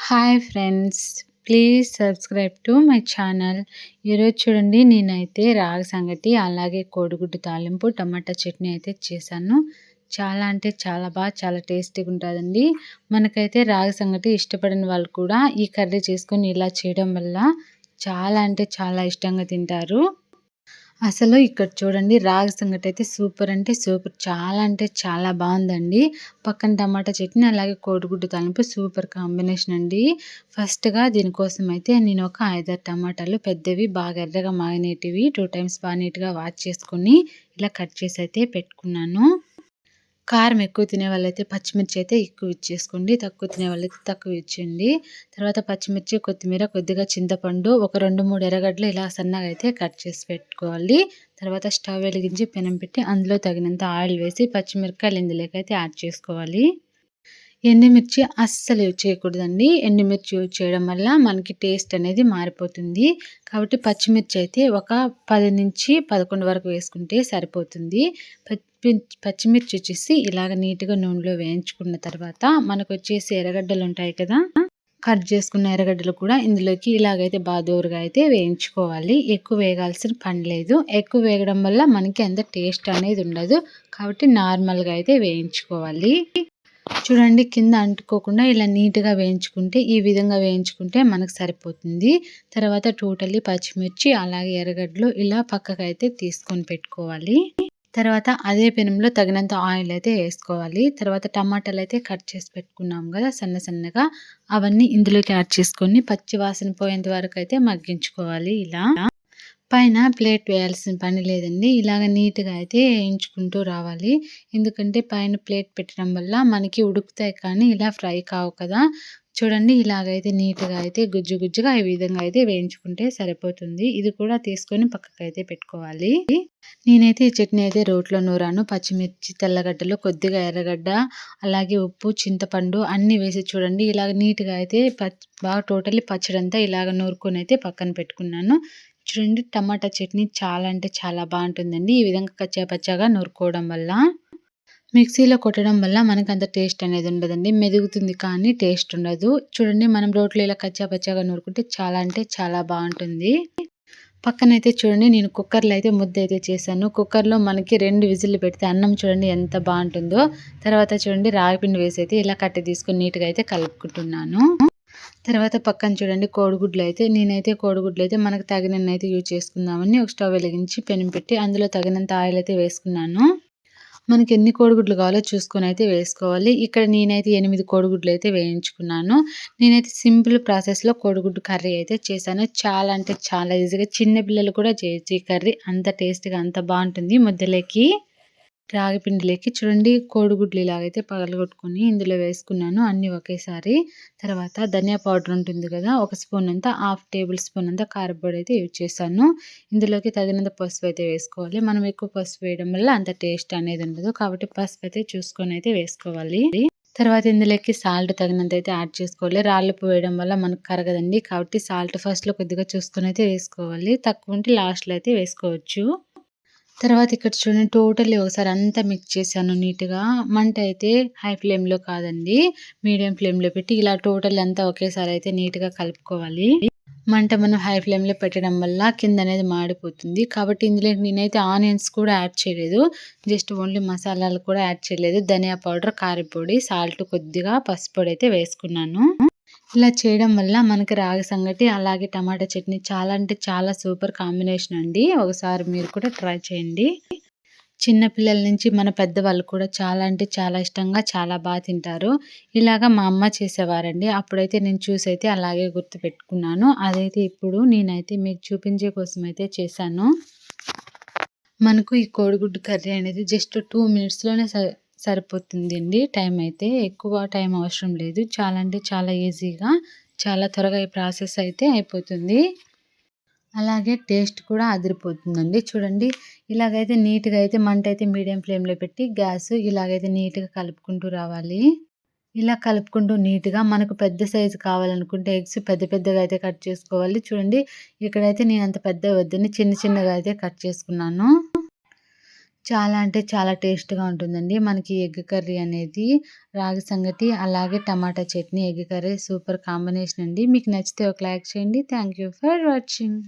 Hi friends please subscribe to my channel ఈరోజు చూడండి నేనైతే రాగి సంగటి అలాగే కోడిగుడ్డు తాలింపు టమాటా చట్నీ అయితే చేశాను. చాలా అంటే చాలా బాగా చాలా టేస్టీగా ఉంటుందండి. మనకైతే రాగి సంగటి ఇష్టపడిన వాళ్ళు కూడా ఈ కర్రీ చేసుకొని ఇలా చేయడం వల్ల చాలా అంటే చాలా ఇష్టంగా తింటారు. అసలు ఇక్కడ చూడండి రాగి సంగటి అయితే సూపర్ అంటే సూపర్. చాలా అంటే చాలా బాగుందండి. పక్కన టమాటా చట్నీ అలాగే కోడిగుడ్డు తలంపు సూపర్ కాంబినేషన్ అండి. ఫస్ట్గా దీనికోసం అయితే నేను ఒక ఐదారు టమాటాలు పెద్దవి బాగా ఎర్రగా మాగినేటివి టూ టైమ్స్ బాగా నీట్గా వాష్ చేసుకొని ఇలా కట్ చేసి అయితే పెట్టుకున్నాను. కారం ఎక్కువ తినే వాళ్ళైతే పచ్చిమిర్చి అయితే ఎక్కువ ఇచ్చేసుకోండి తక్కువ తినే వాళ్ళైతే తక్కువ ఇచ్చేయండి తర్వాత పచ్చిమిర్చి కొత్తిమీర కొద్దిగా చింతపండు ఒక రెండు మూడు ఎర్రగడ్డలు ఇలా సన్నగా అయితే కట్ చేసి పెట్టుకోవాలి. తర్వాత స్టవ్ వెలిగించి పెనం పెట్టి అందులో తగినంత ఆయిల్ వేసి పచ్చిమిరపకాయలు ఇందులోకి అయితే యాడ్ చేసుకోవాలి. ఎండుమిర్చి అస్సలు యూజ్ చేయకూడదండి. ఎండుమిర్చి యూజ్ చేయడం వల్ల మనకి టేస్ట్ అనేది మారిపోతుంది. కాబట్టి పచ్చిమిర్చి అయితే ఒక పది నుంచి పదకొండు వరకు వేసుకుంటే సరిపోతుంది. పచ్చిమిర్చి వచ్చేసి ఇలాగ నీట్గా నూనెలో వేయించుకున్న తర్వాత మనకు వచ్చేసి ఎర్రగడ్డలు ఉంటాయి కదా కట్ చేసుకున్న ఎర్రగడ్డలు కూడా ఇందులోకి ఇలాగైతే బాగా దూరుగా అయితే వేయించుకోవాలి. ఎక్కువ వేగాల్సిన పని లేదు. ఎక్కువ వేగడం వల్ల మనకి అంత టేస్ట్ అనేది ఉండదు. కాబట్టి నార్మల్గా అయితే వేయించుకోవాలి. చూడండి కింద అంటుకోకుండా ఇలా నీట్గా వేయించుకుంటే ఈ విధంగా వేయించుకుంటే మనకు సరిపోతుంది. తర్వాత టోటల్లీ పచ్చిమిర్చి అలాగే ఎర్రగడ్డలు ఇలా పక్కకైతే తీసుకొని పెట్టుకోవాలి. తర్వాత అదే పెనంలో తగినంత ఆయిల్ అయితే వేసుకోవాలి. తర్వాత టమాటాలు అయితే కట్ చేసి పెట్టుకున్నాం కదా సన్న సన్నగా. అవన్నీ ఇందులోకి యాడ్ చేసుకొని పచ్చి వాసన పోయేంత వరకు అయితే మగ్గించుకోవాలి ఇలా. పైన ప్లేట్ వేయాల్సిన పని లేదండి. ఇలాగ నీట్గా అయితే వేయించుకుంటూ రావాలి. ఎందుకంటే పైన ప్లేట్ పెట్టడం వల్ల మనకి ఉడుకుతాయి కానీ ఇలా ఫ్రై కావు కదా. చూడండి ఇలాగైతే నీట్గా అయితే గుజ్జు గుజ్జుగా ఈ విధంగా అయితే వేయించుకుంటే సరిపోతుంది. ఇది కూడా తీసుకొని పక్కకు అయితే పెట్టుకోవాలి. నేనైతే ఈ చట్నీ అయితే రోట్లో నూరాను పచ్చిమిర్చి తెల్లగడ్డలు కొద్దిగా ఎర్రగడ్డ అలాగే ఉప్పు చింతపండు అన్నీ వేసి చూడండి. ఇలాగ నీట్గా అయితే బాగా టోటల్లీ పచ్చడంతా ఇలాగ నూరుకొని అయితే పక్కన పెట్టుకున్నాను. చూడండి టమాటా చట్నీ చాలా అంటే చాలా బాగుంటుందండి. ఈ విధంగా కచ్చా పచ్చాగా నూరుకోవడం వల్ల మిక్సీలో కొట్టడం వల్ల మనకు అంత టేస్ట్ అనేది ఉండదండి. మెదుగుతుంది కానీ టేస్ట్ ఉండదు. చూడండి మనం రోట్లో ఇలా కచ్చా పచ్చాగా నూరుకుంటే చాలా అంటే చాలా బాగుంటుంది. పక్కనైతే చూడండి నేను కుక్కర్లో అయితే ముద్ద అయితే చేశాను. కుక్కర్లో మనకి రెండు విజిల్లు పెడితే అన్నం చూడండి ఎంత బాగుంటుందో. తర్వాత చూడండి రాగిపిండి వేసి అయితే ఇలా కట్టి తీసుకొని నీట్గా అయితే కలుపుకుంటున్నాను. తర్వాత పక్కన చూడండి కోడిగుడ్లు అయితే నేనైతే కోడిగుడ్లు అయితే మనకు తగినన్ని అయితే యూజ్ చేసుకుందామని ఒక స్టవ్ వెలిగించి పెనం పెట్టి అందులో తగినంత ఆయిల్ అయితే వేసుకున్నాను. మనకి ఎన్ని కోడిగుడ్లు కావాలో చూసుకొని అయితే వేసుకోవాలి. ఇక్కడ నేనైతే ఎనిమిది కోడిగుడ్లు అయితే వేయించుకున్నాను. నేనైతే సింపుల్ ప్రాసెస్లో కోడిగుడ్డు కర్రీ అయితే చేశాను. చాలా అంటే చాలా ఈజీగా చిన్నపిల్లలు కూడా చేయొచ్చు ఈ కర్రీ. అంత టేస్ట్గా అంత బాగుంటుంది ముద్దలేకి. రాగి పిండిలోకి చూడండి కోడిగుడ్లు ఇలాగైతే పగలగొట్టుకొని ఇందులో వేసుకున్నాను అన్నీ ఒకేసారి. తర్వాత ధనియా పౌడర్ ఉంటుంది కదా ఒక స్పూన్ అంతా హాఫ్ టేబుల్ స్పూన్ అంతా కారపొడి అయితే యూజ్ చేశాను. ఇందులోకి తగినంత పసుపు అయితే వేసుకోవాలి. మనం ఎక్కువ పసుపు వేయడం వల్ల అంత టేస్ట్ అనేది ఉండదు. కాబట్టి పసుపు అయితే చూసుకొని అయితే వేసుకోవాలి. తర్వాత ఇందులోకి సాల్ట్ తగినంత అయితే యాడ్ చేసుకోవాలి. రాళ్ళపు వేయడం వల్ల మనకు కరగదండి. కాబట్టి సాల్ట్ ఫస్ట్లో కొద్దిగా చూసుకొని అయితే వేసుకోవాలి. తక్కువ ఉంటే లాస్ట్లో అయితే వేసుకోవచ్చు. తర్వాత ఇక్కడ చూడండి టోటల్లీ ఒకసారి అంతా మిక్స్ చేశాను నీట్గా. మంట అయితే హై ఫ్లేమ్లో కాదండి మీడియం ఫ్లేమ్లో పెట్టి ఇలా టోటల్ అంతా ఒకేసారి అయితే నీట్గా కలుపుకోవాలి. మంట మనం హై ఫ్లేమ్లో పెట్టడం వల్ల కింద అనేది మాడిపోతుంది. కాబట్టి ఇందులో నేనైతే ఆనియన్స్ కూడా యాడ్ చేయలేదు. జస్ట్ ఓన్లీ మసాలాలు కూడా యాడ్ చేయలేదు. ధనియా పౌడర్ కారపొడి సాల్ట్ కొద్దిగా పసుపొడి అయితే వేసుకున్నాను. ఇలా చేయడం వల్ల మనకి రాగి సంగటి అలాగే టమాటా చట్నీ చాలా అంటే చాలా సూపర్ కాంబినేషన్ అండి. ఒకసారి మీరు కూడా ట్రై చేయండి. చిన్నపిల్లల నుంచి మన పెద్దవాళ్ళు కూడా చాలా అంటే చాలా ఇష్టంగా చాలా బాగా తింటారు. ఇలాగా మా అమ్మ చేసేవారండి. అప్పుడైతే నేను చూసి అయితే అలాగే గుర్తు పెట్టుకున్నాను. అదైతే ఇప్పుడు నేనైతే మీకు చూపించే కోసం అయితే చేశాను. మనకు ఈ కోడిగుడ్డు కర్రీ అనేది జస్ట్ టూ మినిట్స్లోనే సరిపోతుంది అండి టైం అయితే ఎక్కువ టైం అవసరం లేదు. చాలా అంటే చాలా ఈజీగా చాలా త్వరగా ఈ ప్రాసెస్ అయితే అయిపోతుంది. అలాగే టేస్ట్ కూడా అదిరిపోతుందండి. చూడండి ఇలాగైతే నీట్గా అయితే మంట అయితే మీడియం ఫ్లేమ్లో పెట్టి గ్యాస్ ఇలాగైతే నీట్గా కలుపుకుంటూ రావాలి. ఇలా కలుపుకుంటూ నీట్గా మనకు పెద్ద సైజు కావాలనుకుంటే ఎగ్స్ పెద్ద పెద్దగా అయితే కట్ చేసుకోవాలి. చూడండి ఇక్కడైతే నేను అంత పెద్ద వద్దని చిన్న చిన్నగా అయితే కట్ చేసుకున్నాను. చాలా అంటే చాలా టేస్ట్గా ఉంటుందండి. మనకి ఎగ్ కర్రీ అనేది రాగి సంగటి అలాగే tomato chutney egg curry super combination అండి. మీకు నచ్చితే ఒక లైక్ చేయండి. Thank you for watching.